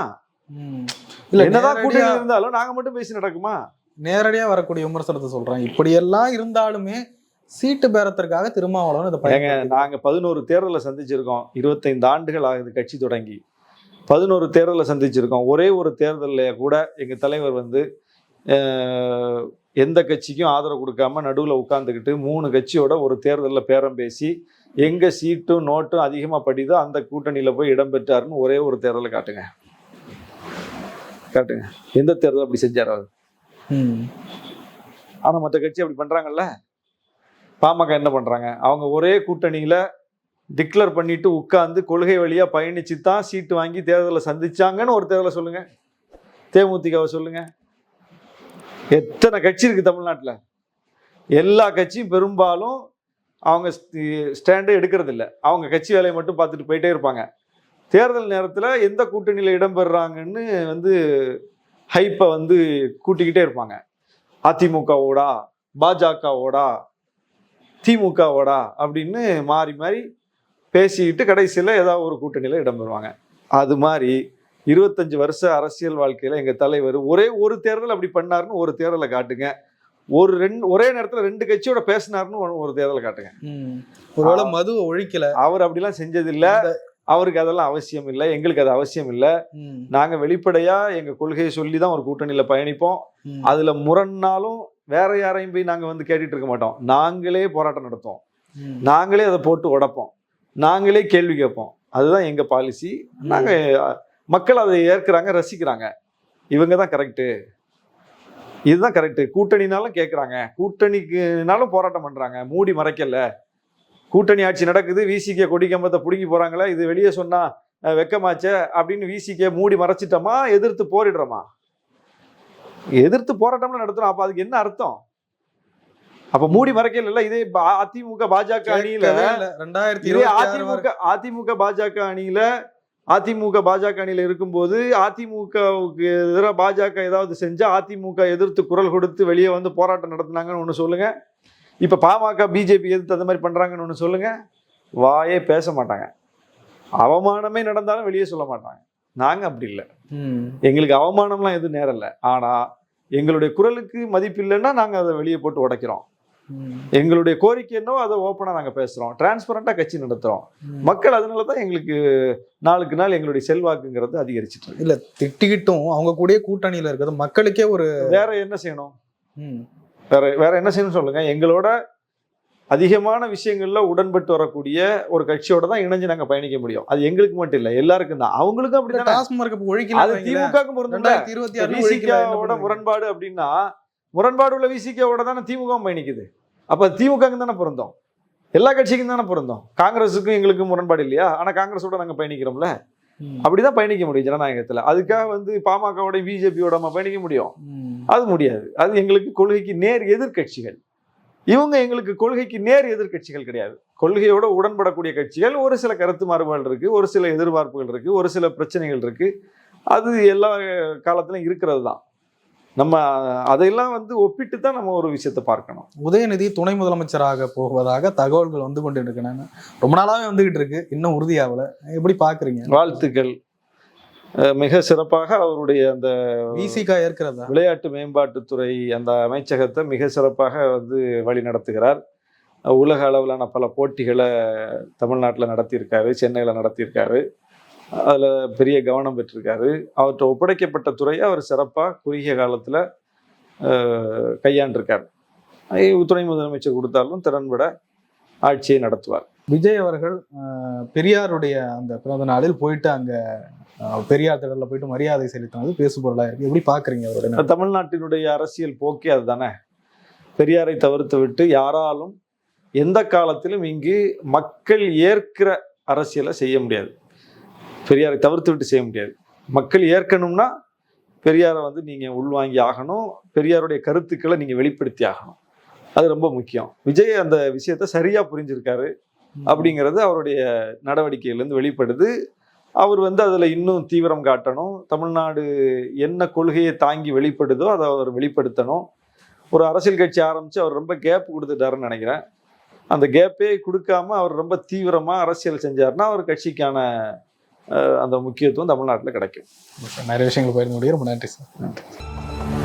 இல்ல என்னதான் கூட்டணி இருந்தாலும் நாங்க மட்டும் பேசி நடக்குமா? நேரடியா வரக்கூடிய விமர்சனத்தை சொல்றேன். இப்படி எல்லாம் இருந்தாலுமே சீட்டு பேரத்திற்காக திருமாவளவன் இதை நாங்க பதினோரு தேர்தலை சந்திச்சிருக்கோம். இருபத்தைந்து ஆண்டுகள் ஆகுது கட்சி தொடங்கி. பதினோரு தேர்தலை சந்திச்சிருக்கோம். ஒரே ஒரு தேர்தலில் கூட எங்க தலைவர் வந்து எந்த கட்சிக்கும் ஆதரவு கொடுக்காம நடுவில் உட்காந்துக்கிட்டு மூணு கட்சியோட ஒரு தேர்தலில் பேரம் பேசி எங்க சீட்டும் நோட்டும் அதிகமாக படிதோ அந்த கூட்டணியில் போய் இடம் பெற்றாருன்னு ஒரே ஒரு தேர்தலை காட்டுங்க. காட்டுங்க. எந்த தேர்தல் அப்படி செஞ்சார் அவர்? ம். ஆனா மற்ற கட்சி அப்படி பண்றாங்கல்ல? பாமக என்ன பண்றாங்க? அவங்க ஒரே கூட்டணியில டிக்ளேர் பண்ணிட்டு உட்கார்ந்து கொள்கை வழியா பயணிச்சு தான் சீட்டு வாங்கி தேர்தலை சந்திச்சாங்கன்னு ஒரு தேர்தலை சொல்லுங்க. தேமுதிகவை சொல்லுங்க. எத்தனை கட்சி இருக்குது தமிழ்நாட்டில்? எல்லா கட்சியும் பெரும்பாலும் அவங்க ஸ்டாண்டே எடுக்கிறதில்ல அவங்க கட்சி வேலையை மட்டும் பார்த்துட்டு போயிட்டே இருப்பாங்க. தேர்தல் நேரத்தில் எந்த கூட்டணியில் இடம்பெறாங்கன்னு வந்து ஹைப்பை வந்து கூட்டிக்கிட்டே இருப்பாங்க. அதிமுகவோடா பாஜகவோடா திமுகவோடா அப்படின்னு மாறி மாறி பேசிக்கிட்டு கடைசியில் ஏதாவது ஒரு கூட்டணியில் இடம்பெறுவாங்க அது மாதிரி இருபத்தஞ்சு வருஷ அரசியல் வாழ்க்கையில் எங்கள் தலைவர் ஒரே ஒரு தேர்தல் அப்படி பண்ணாருன்னு ஒரு தேர்தலை காட்டுங்க. ஒரு ரெண்டு ஒரே நேரத்தில் ரெண்டு கட்சியோட பேசினாருன்னு ஒரு- தேர்தலை காட்டுங்க. ஒருவேளை மதுவை ஒழிக்கல. அவர் அப்படிலாம் செஞ்சதில்லை. அவருக்கு அதெல்லாம் அவசியம் இல்லை. எங்களுக்கு அது அவசியம் இல்லை. நாங்கள் வெளிப்படையாக எங்கள் கொள்கையை சொல்லி தான் ஒரு கூட்டணியில் பயணிப்போம். அதுல முரண்னாலும் வேற யாரையும் போய் நாங்க வந்து கேட்டுட்டு இருக்க மாட்டோம். நாங்களே போராட்டம் நடத்துவோம். நாங்களே அதை போட்டு உடைப்போம். நாங்களே கேள்வி கேட்போம். அதுதான் எங்க பாலிசி நாங்க அஹ், மக்கள் அதை ஏற்கிறாங்க ரசிக்கிறாங்க. இவங்க தான் கரெக்டு இதுதான் கரெக்டு கூட்டணினாலும் கேட்குறாங்க கூட்டணிக்குனாலும் போராட்டம் பண்றாங்க. மூடி மறைக்கல. கூட்டணி ஆட்சி நடக்குது. விசிகே கொடி கம்பத்தை பிடுங்கி போறாங்களே இது வெளியே சொன்னா அஹ், வெக்கமாச்சே அப்படின்னு விசிகே மூடி மறைச்சிட்டோமா எதிர்த்து போரிடுறோமா? எதிர்த்து போராட்டம்லாம் நடத்துறோம் அப்ப அதுக்கு என்ன அர்த்தம்? அப்ப மூடி மறைக்கல இல்ல. இதே அதிமுக பாஜக அணியில. ரெண்டாயிரத்தி அதிமுக அதிமுக பாஜக அணியில அதிமுக பாஜக அணியில இருக்கும்போது அதிமுகவுக்கு எதிராக பாஜக ஏதாவது செஞ்சா அதிமுக எதிர்த்து குரல் கொடுத்து வெளியே வந்து போராட்டம் நடத்துனாங்கன்னு ஒண்ணு சொல்லுங்க. இப்ப பாமக பிஜேபி எதிர்த்து அந்த மாதிரி பண்றாங்கன்னு ஒண்ணு சொல்லுங்க. வாயே பேச மாட்டாங்க. அவமானமே நடந்தாலும் வெளியே சொல்ல மாட்டாங்க. நாங்க அப்படி இல்லை. எங்களுக்கு அவமானம்லாம் எதுவும் நேரம் இல்லை. ஆனா எங்களுடைய குரலுக்கு மதிப்பு இல்லைன்னா நாங்க அதை வெளியே போட்டு உடைக்கிறோம். எங்களுடைய கோரிக்கை என்னவோ அதை ஓப்பனா நாங்க பேசுறோம். டிரான்ஸ்பரண்டா கட்சி நடத்துறோம். ம். மக்கள் அதனால தான் எங்களுக்கு நாளுக்கு நாள் எங்களுடைய செல்வாக்குங்கிறது அதிகரிச்சிட்டு இல்ல திட்டிக்கிட்டும் அவங்க கூடயே கூட்டணியில இருக்கிறது மக்களுக்கே ஒரு வேற என்ன செய்யணும். வேற வேற என்ன செய்யணும் சொல்லுங்க. எங்களோட அதிகமான விஷயங்கள்ல உடன்பட்டு வரக்கூடிய ஒரு கட்சியோட தான் இணைஞ்சு நாங்க பயணிக்க முடியும். அது எங்களுக்கு மட்டும் இல்ல எல்லாருக்கும் தான். அவங்களுக்கும் அப்படிதான்? டாஸ்மார்க் ஒழிக்கல அது திமுகவுக்கும் பண்ணுவீங்க? முரண்பாடு அப்படின்னா முரண்பாடு உள்ள விசிகாவோட தானே திமுகவும் பயணிக்குது. அப்ப திமுகவுக்கு தானே பொருந்தோம். எல்லா கட்சிக்கும் தானே பொருந்தோம். காங்கிரஸுக்கும் எங்களுக்கும் முரண்பாடு இல்லையா? ஆனா காங்கிரஸோட நாங்க பயணிக்கிறோம்ல. அப்படிதான் பயணிக்க முடியும் ஜனநாயகத்துல. அதுக்காக வந்து பாமகவோட பிஜேபியோட நம்ம பயணிக்க முடியும். அது முடியாது. அது எங்களுக்கு கொள்கைக்கு நேர் எதிர்க்கட்சிகள். இவங்க எங்களுக்கு கொள்கைக்கு நேர் எதிர்க்கட்சிகள் கிடையாது. கொள்கையோட உடன்படக்கூடிய கட்சிகள் ஒரு சில கருத்து மாறுபாடு இருக்கு ஒரு சில எதிர்பார்ப்புகள் இருக்கு ஒரு சில பிரச்சனைகள் இருக்கு. அது எல்லா காலத்திலும் இருக்கிறது தான் நம்ம அதையெல்லாம் வந்து ஒப்பிட்டு தான் நம்ம ஒரு விஷயத்தை பார்க்கணும். உதயநிதி துணை முதலமைச்சராக போவதாக தகவல்கள் வந்து கொண்டு இருக்கு ரொம்ப நாளாவே வந்துகிட்டு இருக்கு. இன்னும் உறுதியாகல. எப்படி பாக்குறீங்க வாழ்த்துக்கள். மிக சிறப்பாக அவருடைய அந்த விசிகா ஏற்கிறதா? விளையாட்டு மேம்பாட்டுத்துறை அந்த அமைச்சகத்தை மிக சிறப்பாக வந்து வழி நடத்துகிறார் உலக அளவிலான பல போட்டிகளை தமிழ்நாட்டில் நடத்தியிருக்காரு சென்னையில் நடத்தியிருக்காரு. அதில் பெரிய கவனம் பெற்றிருக்காரு. அவர்கிட்ட ஒப்படைக்கப்பட்ட துறையை அவர் சிறப்பாக குறுகிய காலத்தில் கையாண்டிருக்கார். துணை முதலமைச்சர் கொடுத்தாலும் திறன்பட ஆட்சியை நடத்துவார். விஜய் அவர்கள் பெரியாருடைய அந்த பிறந்த நாளில் போயிட்டு அங்க பெரியார் திடல்ல போயிட்டு மரியாதை செலுத்தினது பேசுபொருளா இருக்கு. எப்படி பாக்குறீங்க அவருடைய நடை? தமிழ்நாட்டினுடைய அரசியல் போக்கே அதுதானே? பெரியாரை தவிர்த்து விட்டு யாராலும் எந்த காலத்திலும் இங்கு மக்கள் ஏற்கிற அரசியலை செய்ய முடியாது. பெரியாரை தவிர்த்து விட்டு செய்ய முடியாது. மக்கள் ஏற்கணும்னா பெரியாரை வந்து நீங்க உள்வாங்கி ஆகணும். பெரியாருடைய கருத்துக்களை நீங்க வெளிப்படுத்தி ஆகணும். அது ரொம்ப முக்கியம். விஜய் அந்த விஷயத்த சரியா புரிஞ்சிருக்காரு அப்படிங்கிறது அவருடைய நடவடிக்கையிலேருந்து வெளிப்படுது. அவர் வந்து அதில் இன்னும் தீவிரம் காட்டணும். தமிழ்நாடு என்ன கொள்கையை தாங்கி வெளிப்படுதோ அதை அவர் வெளிப்படுத்தணும். ஒரு அரசியல் கட்சி ஆரம்பித்து அவர் ரொம்ப கேப் கொடுத்துட்டாருன்னு நினைக்கிறேன். அந்த கேப்பே கொடுக்காம அவர் ரொம்ப தீவிரமாக அரசியல் செஞ்சாருன்னா அவர் கட்சிக்கான அந்த முக்கியத்துவம் தமிழ்நாட்டில் கிடைக்கும். நிறைய விஷயங்கள் போயிருக்க முடியும். ரொம்ப நன்றி சார்